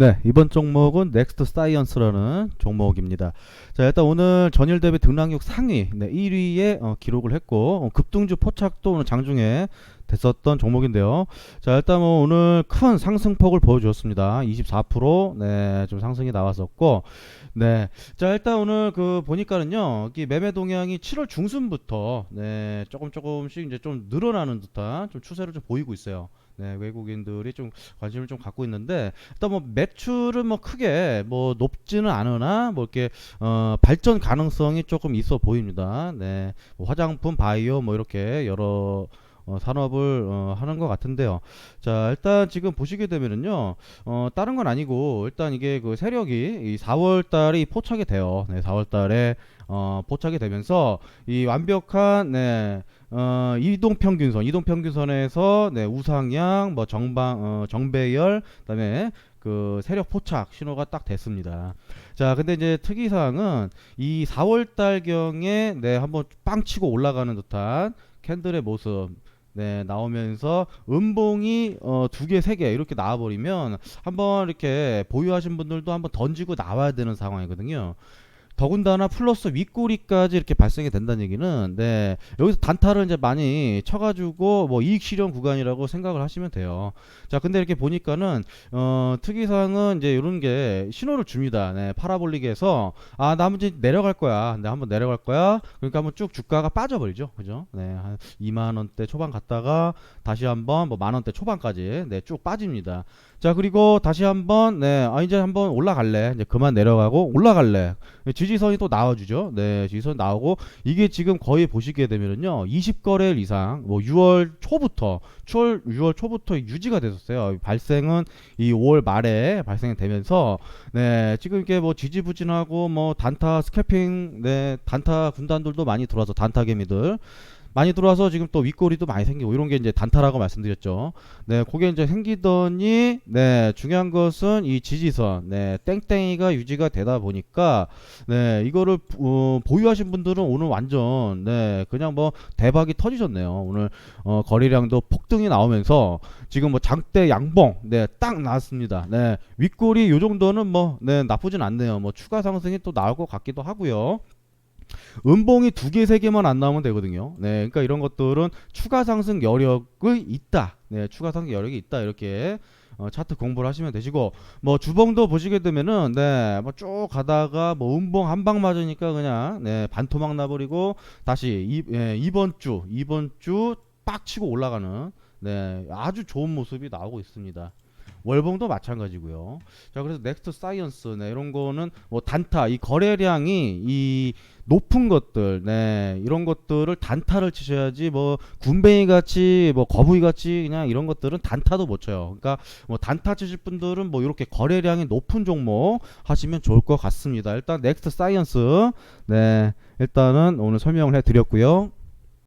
네, 이번 종목은 넥스트 사이언스라는 종목입니다. 자, 일단 오늘 전일 대비 등락률 상위 네, 1위에 어, 기록을 했고 어, 급등주 포착도 오늘 장중에 됐었던 종목인데요. 자, 일단 뭐 오늘 큰 상승폭을 보여주었습니다. 24% 네, 좀 상승이 나왔었고 네. 자, 일단 오늘 그 보니까는요. 이 매매 동향이 7월 중순부터 네, 조금 조금씩 이제 좀 늘어나는 듯한 좀 추세를 좀 보이고 있어요. 네, 외국인들이 좀 관심을 좀 갖고 있는데 일단 뭐 매출은 뭐 크게 뭐 높지는 않으나 뭐 이렇게 어 발전 가능성이 조금 있어 보입니다. 네. 뭐 화장품, 바이오 뭐 이렇게 여러 어, 산업을 어, 하는 것 같은데요. 자, 일단 지금 보시게 되면은요, 어, 다른 건 아니고, 일단 이게 그 세력이 이 4월 달이 포착이 돼요. 네, 4월 달에, 어, 포착이 되면서 이 완벽한, 네, 어, 이동 평균선, 이동 평균선에서, 네, 우상향, 뭐 정방, 어, 정배열, 그다음에 그 세력 포착 신호가 딱 됐습니다. 자, 근데 이제 특이사항은 이 4월 달경에 네, 한번 빵 치고 올라가는 듯한 캔들의 모습 네 나오면서 음봉이 어, 두 개, 세 개 이렇게 나와버리면 한번 이렇게 보유하신 분들도 한번 던지고 나와야 되는 상황이거든요. 더군다나 플러스 윗꼬리까지 이렇게 발생이 된다는 얘기는 네 여기서 단타를 이제 많이 쳐가지고 뭐 이익 실현 구간이라고 생각을 하시면 돼요. 자 근데 이렇게 보니까는 어 특이사항은 이제 이런 게 신호를 줍니다. 네 파라볼릭에서 아나 한번 이제 내려갈 거야. 네 한번 내려갈 거야. 그러니까 한번 쭉 주가가 빠져버리죠. 그죠? 네한 2만 원대 초반 갔다가 다시 한번 뭐 만 원대 초반까지 네 쭉 빠집니다. 자 그리고 다시 한번 네아 이제 한번 올라갈래. 이제 그만 내려가고 올라갈래. 지지 선이 또 나와주죠. 네, 지지선 나오고 이게 지금 거의 보시게 되면은요, 20거래일 이상, 뭐 6월 초부터, 6월 6월 초부터 유지가 됐었어요. 발생은 이 5월 말에 발생이 되면서, 네, 지금 이게 뭐 지지부진하고 뭐 단타 스캐핑, 네, 단타 군단들도 많이 들어와서 단타 개미들. 많이 들어와서 지금 또 윗꼬리도 많이 생기고 이런 게 이제 단타라고 말씀드렸죠. 네, 그게 이제 생기더니 네, 중요한 것은 이 지지선, 네, 땡땡이가 유지가 되다 보니까 네, 이거를 어, 보유하신 분들은 오늘 완전 네, 그냥 뭐 대박이 터지셨네요. 오늘 어, 거래 량도 폭등이 나오면서 지금 뭐 장대 양봉 네, 딱 나왔습니다. 네, 윗꼬리 요 정도는 뭐 네, 나쁘진 않네요. 뭐 추가 상승이 또 나올 것 같기도 하고요. 음봉이 두 개, 세 개만 안 나오면 되거든요. 네, 그러니까 이런 것들은 추가 상승 여력이 있다. 네, 추가 상승 여력이 있다. 이렇게 어, 차트 공부를 하시면 되시고 뭐 주봉도 보시게 되면은 네, 뭐 쭉 가다가 뭐 음봉 한 방 맞으니까 그냥 네, 반토막 나버리고 다시 이, 예, 이번 주 이번 주 빡 치고 올라가는 네, 아주 좋은 모습이 나오고 있습니다. 월봉도 마찬가지고요. 자, 그래서 넥스트 사이언스 네, 이런 거는 뭐 단타 이 거래량이 이 높은 것들, 네, 이런 것들을 단타를 치셔야지 뭐 군뱅이 같이 뭐 거북이 같이 그냥 이런 것들은 단타도 못 쳐요. 그러니까 뭐 단타 치실 분들은 뭐 이렇게 거래량이 높은 종목 하시면 좋을 것 같습니다. 일단 넥스트 사이언스, 네, 일단은 오늘 설명을 해드렸고요.